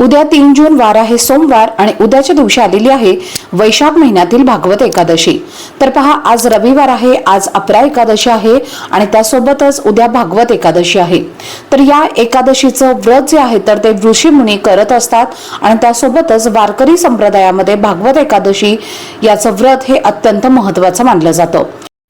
उद्या तीन जून वार आहे सोमवार आणि उद्याच्या दिवशी आलेली आहे वैशाख महिन्यातील भागवत एकादशी. तर पहा आज रविवार आहे आज अपरा एकादशी आहे आणि त्यासोबतच उद्या भागवत एकादशी आहे. तर या एकादशीचं व्रत जे आहे तर ते ऋषी मुनी करत असतात आणि त्यासोबतच वारकरी संप्रदायामध्ये भागवत एकादशी याचं व्रत हे अत्यंत महत्वाचं मानलं जातं.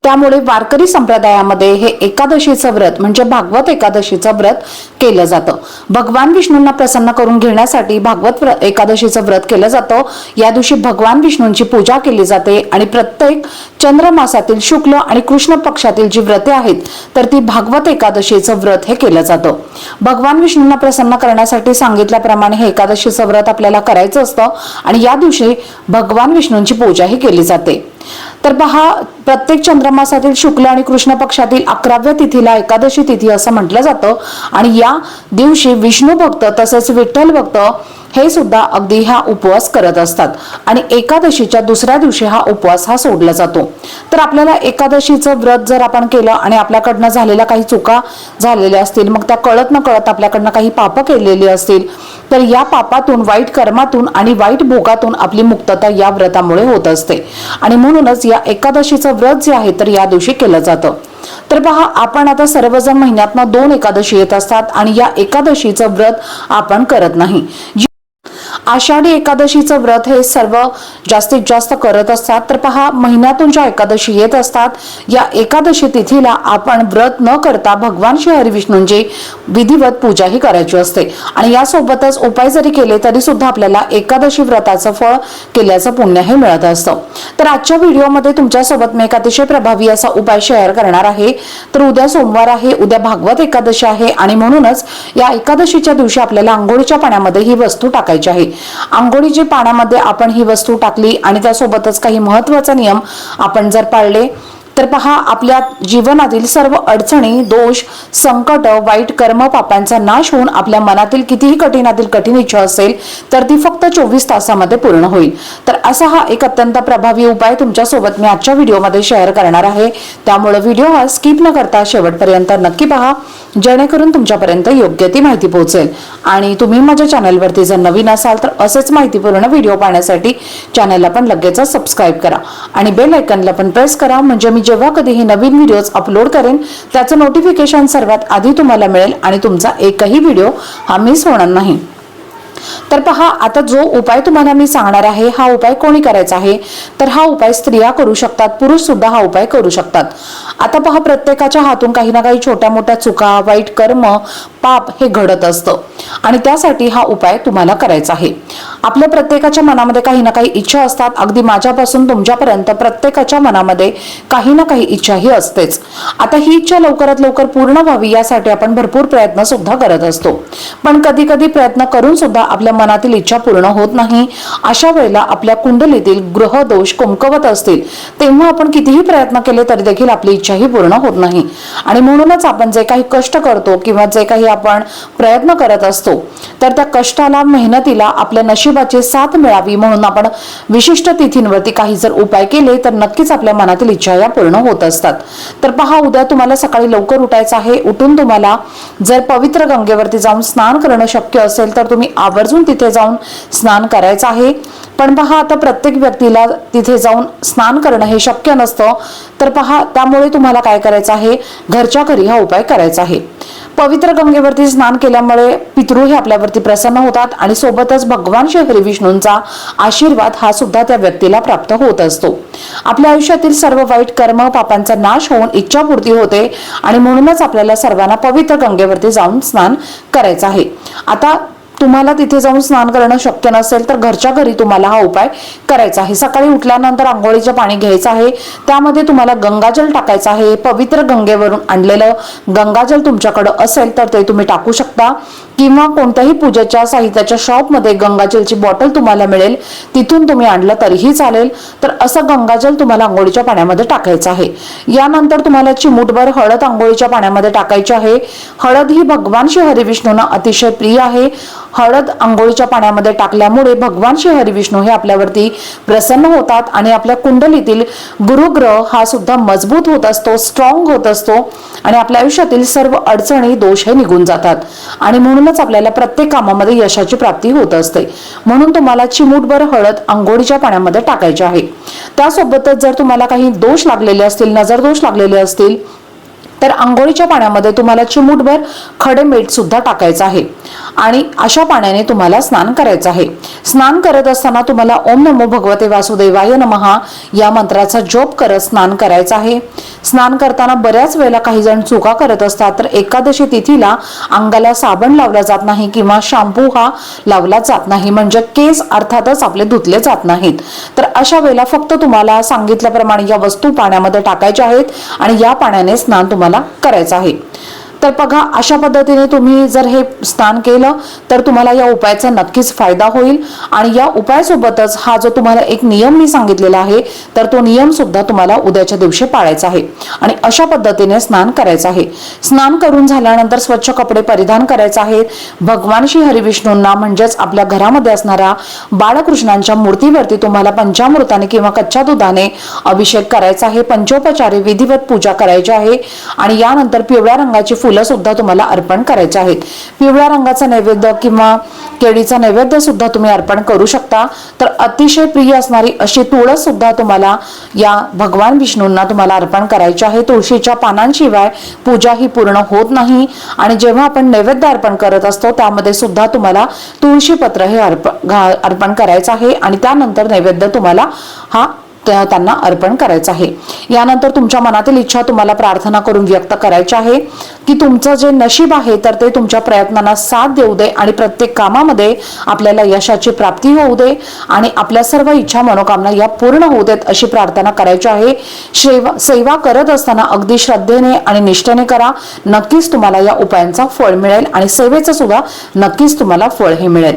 त्यामुळे वारकरी संप्रदायामध्ये हे एकादशीचं व्रत म्हणजे भागवत एकादशीचं व्रत केलं जातं. भगवान विष्णूंना प्रसन्न करून घेण्यासाठी भागवत एकादशीचं व्रत केलं जातं. या दिवशी भगवान विष्णूंची पूजा केली जाते आणि प्रत्येक चंद्रमासातील शुक्ल आणि कृष्ण पक्षातील जी व्रते आहेत तर ती भागवत एकादशीचं व्रत हे केलं जातं. भगवान विष्णूंना प्रसन्न करण्यासाठी सांगितल्याप्रमाणे हे एकादशीचं व्रत आपल्याला करायचं असतं आणि या दिवशी भगवान विष्णूंची पूजाही केली जाते. तर पहा प्रत्येक चंद्रमासातील शुक्ल आणि कृष्ण पक्षातील अकराव्या तिथीला एकादशी तिथी असं म्हटलं जातं. आणि या दिवशी विष्णू भक्त तसेच विठ्ठल भक्त हे सुद्धा अगदी हा उपवास करत असतात. आणि एकादशीच्या दुसऱ्या दिवशी हा उपवास हा सोडला जातो. तर आपल्याला एकादशीचं व्रत जर आपण केलं आणि आपल्याकडनं झालेल्या काही चुका झालेल्या असतील मग त्या कळत न कळत आपल्याकडनं काही पापं केलेली असतील तर या पापातून वाईट कर्मातून आणि वाईट भोगातून आपली मुक्तता या व्रतामुळे होत असते. आणि म्हणूनच या एकादशीचं व्रत जे आहे तर या दिवशी केलं जातं. तर पहा आपण आता सर्वजण महिन्यातनं दोन एकादशी येत असतात आणि या एकादशीचं व्रत आपण करत नाही. आषाढी एकादशीचं व्रत हे सर्व जास्तीत जास्त करत असतात. तर पहा महिन्यातून ज्या एकादशी येत असतात या एकादशी तिथीला आपण व्रत न करता भगवान श्री हरिविष्णूंची विधिवत पूजाही करायची असते. आणि यासोबतच उपाय जरी केले तरी सुद्धा आपल्याला एकादशी व्रताचं फळ केल्याचं पुण्यही मिळत असतं. तर आजच्या व्हिडिओमध्ये तुमच्यासोबत मी एक अतिशय प्रभावी असा उपाय शेअर करणार आहे. तर उद्या सोमवार आहे उद्या भागवत एकादशी आहे आणि म्हणूनच या एकादशीच्या दिवशी आपल्याला आंघोळीच्या पाण्यामध्ये ही वस्तू टाकायची आहे. आंघोळीच्या पाण्यामध्ये आपण ही वस्तू टाकली आणि त्यासोबतच काही महत्त्वाचा नियम आपण जर पाळले तर पहा आपल्या जीवनातील सर्व अडचणी दोष संकट वाईट कर्म पापांचा नाश होऊन आपल्या मनातील कितीही कठीणातील कठीण इच्छा असेल तर ती फक्त चोवीस तासामध्ये पूर्ण होईल. तर असा हा एक अत्यंत प्रभावी उपाय तुमच्यासोबत मी आजच्या व्हिडिओमध्ये शेअर करणार आहे. त्यामुळे व्हिडिओ हा स्किप न करता शेवटपर्यंत नक्की पहा जेणेकरून तुमच्यापर्यंत योग्य ती माहिती पोहोचेल. आणि तुम्ही माझ्या चॅनलवरती जर नवीन असाल तर असेच माहितीपूर्ण व्हिडिओ पाहण्यासाठी चॅनलला पण लगेच सबस्क्राईब करा. आणि बेल आयकनला पण प्रेस करा म्हणजे मी जेव्हा कधीही नवीन व्हिडिओज अपलोड करेन त्याचं नोटिफिकेशन सर्वात आधी तुम्हाला मिळेल आणि तुमचा एकही व्हिडिओ हा मिस होणार नाही. तर पहा आता जो उपाय तुम्हाला मी सांगणार आहे हा उपाय कोणी करायचा आहे? तर हा उपाय स्त्रिया करू शकतात पुरुष सुद्धा हा उपाय करू शकतात. आता पहा प्रत्येकाच्या हातून काही ना काही छोट्या मोठ्या चुका वाईट कर्म पाप हे घडत असतं. आणि त्यासाठी हा उपाय तुम्हाला करायचा आहे. आपल्या प्रत्येकाच्या मनामध्ये काही ना काही इच्छा असतात. अगदी माझ्यापासून तुमच्यापर्यंत प्रत्येकाच्या मनामध्ये काही ना काही इच्छा ही असतेच. आता ही इच्छा लवकरात लवकर पूर्ण व्हावी यासाठी आपण भरपूर प्रयत्न सुद्धा करत असतो. पण कधी कधी प्रयत्न करून सुद्धा आपल्या मनातील इच्छा पूर्ण होत नाही. अशा वेळेला आपल्या कुंडलीतील ग्रह दोष कुमकवत असतील तेव्हा आपण कितीही प्रयत्न केले तरी देखील आपली इच्छा ही पूर्ण होत नाही. आणि म्हणूनच आपण जे काही कष्ट करतो किंवा जे काही आपण प्रयत्न करत असतो तर त्या कष्टाला मेहनतीला आपल्या नशिबाची साथ मिळावी म्हणून आपण विशिष्ट तिथींवरती काही जर उपाय केले तर नक्कीच आपल्या मनातील इच्छा या पूर्ण होत असतात. तर पहा उद्या तुम्हाला सकाळी लवकर उठायचं आहे. उठून तुम्हाला जर पवित्र गंगेवरती जाऊन स्नान करणं शक्य असेल तर तुम्ही आवर्जून तिथे जाऊन स्नान करायचं आहे. पण पहा आता प्रत्येक व्यक्तीला तिथे जाऊन स्नान करणं हे शक्य नसतं. तर पहा त्यामुळे तुम्हाला काय करायचं आहे? घरच्या घरी हा उपाय करायचा आहे. पवित्र गंगेवरती स्नान केल्यामुळे पितृ हे आपल्यावरती प्रसन्न होतात आणि सोबतच भगवान श्री हरिविष्णूंचा आशीर्वाद हा सुद्धा त्या व्यक्तीला प्राप्त होत असतो. आपल्या आयुष्यातील सर्व वाईट कर्म पापांचा नाश होऊन इच्छापूर्ती होते आणि म्हणूनच आपल्याला सर्वांना पवित्र गंगेवरती जाऊन स्नान करायचं आहे. आता तुम्हाला तिथे जाऊन स्नान करणं शक्य नसेल तर घरच्या घरी तुम्हाला हा उपाय करायचा आहे. सकाळी उठल्यानंतर आंघोळीचं पाणी घ्यायचं आहे. त्यामध्ये तुम्हाला गंगाजल टाकायचं आहे. पवित्र गंगेवरून आणलेलं गंगाजल तुमच्याकडं असेल तर ते तुम्ही टाकू शकता. किंवा कोणत्याही पूजेच्या साहित्याच्या शॉपमध्ये गंगाजलची बॉटल तुम्हाला मिळेल तिथून तुम्ही आणलं तरीही चालेल. तर असं गंगाजल तुम्हाला आंघोळीच्या पाण्यामध्ये टाकायचं आहे. यानंतर तुम्हाला चिमूटभर हळद आंघोळीच्या पाण्यामध्ये टाकायची आहे. हळद ही भगवान श्री हरिविष्णूंना अतिशय प्रिय आहे. हळद आंघोळीच्या पाण्यामध्ये टाकल्यामुळे भगवान श्री हरिविष्णू हे आपल्यावरती प्रसन्न होतात आणि आपल्या कुंडलीतील गुरुग्रह हा सुद्धा मजबूत होत असतो स्ट्रॉंग होत असतो आणि आपल्या आयुष्यातील सर्व अडचणी दोष हे निघून जातात. आणि म्हणूनच आपल्याला प्रत्येक कामामध्ये यशाची प्राप्ती होत असते. म्हणून तुम्हाला चिमूटभर हळद आंघोळीच्या पाण्यामध्ये टाकायची आहे. त्यासोबतच जर तुम्हाला काही दोष लागलेले असतील नजर दोष लागलेले असतील तर आंघोळीच्या पाण्यामध्ये तुम्हाला चिमूटभर खडे मीठ सुद्धा टाकायचं आहे. आणि अशा पाण्याने तुम्हाला स्नान करायचं आहे. स्नान करत असताना तुम्हाला ओम नमो भगवते वासुदेवाय नमहा या मंत्राचा जप करत स्नान करायचं आहे. स्नान करताना बऱ्याच वेळेला काही जण चुका करत असतात. तर एकादशी तिथीला अंगाला साबण लावला जात नाही किंवा शॅम्पू हा लावला जात नाही. म्हणजे केस अर्थातच आपले धुतले जात नाहीत. तर अशा वेळेला फक्त तुम्हाला सांगितल्याप्रमाणे या वस्तू पाण्यामध्ये टाकायच्या आहेत आणि या पाण्याने स्नान तुम्हाला करायचं आहे. तर बघा अशा पद्धतीने तुम्ही जर हे स्नान केलं तर तुम्हाला या उपायाचा नक्कीच फायदा होईल. आणि या उपायासोबतच हा जो तुम्हाला एक नियम मी सांगितलेला आहे तर तो नियम सुद्धा तुम्हाला उद्याच्या दिवशी पाळायचा आहे. आणि अशा पद्धतीने स्नान करायचं आहे. स्नान करून झाल्यानंतर स्वच्छ कपडे परिधान करायचे आहेत. भगवान श्री हरिविष्णूंना म्हणजेच आपल्या घरामध्ये असणाऱ्या बाळकृष्णांच्या मूर्तीवरती तुम्हाला पंचामृताने किंवा कच्च्या दुधाने अभिषेक करायचा आहे. पंचोपचारी विधिवत पूजा करायची आहे. आणि यानंतर पिवळ्या रंगाची फुलं सुद्धा तुम्हाला अर्पण करायचे आहेत. पिवळ्या रंगाचा नैवेद्य किंवा केळीचा नैवेद्य सुद्धा तुम्ही अर्पण करू शकता. तर अतिशय प्रिय असणारी अशी तुळस सुद्धा तुम्हाला या भगवान विष्णूंना तुम्हाला अर्पण करायची आहे. तुळशीच्या पानांशिवाय पूजा ही पूर्ण होत नाही. आणि जेव्हा आपण नैवेद्य अर्पण करत असतो त्यामध्ये सुद्धा तुम्हाला तुळशी पत्र हे अर्पण अर्पण करायचं आहे. आणि त्यानंतर नैवेद्य तुम्हाला हा त्यांना अर्पण करायचं आहे. यानंतर तुमच्या मनातील इच्छा तुम्हाला प्रार्थना करून व्यक्त करायची आहे की तुमचं जे नशीब आहे तर ते तुमच्या प्रयत्नांना साथ देऊ दे आणि प्रत्येक कामामध्ये आपल्याला यशाची प्राप्ती होऊ दे आणि आपल्या सर्व इच्छा मनोकामना या पूर्ण होऊ देत अशी प्रार्थना करायची आहे. सेवा सेवा करत असताना अगदी श्रद्धेने आणि निष्ठेने करा. नक्कीच तुम्हाला या उपायांचा फळ मिळेल आणि सेवेचं सुद्धा नक्कीच तुम्हाला फळ हे मिळेल.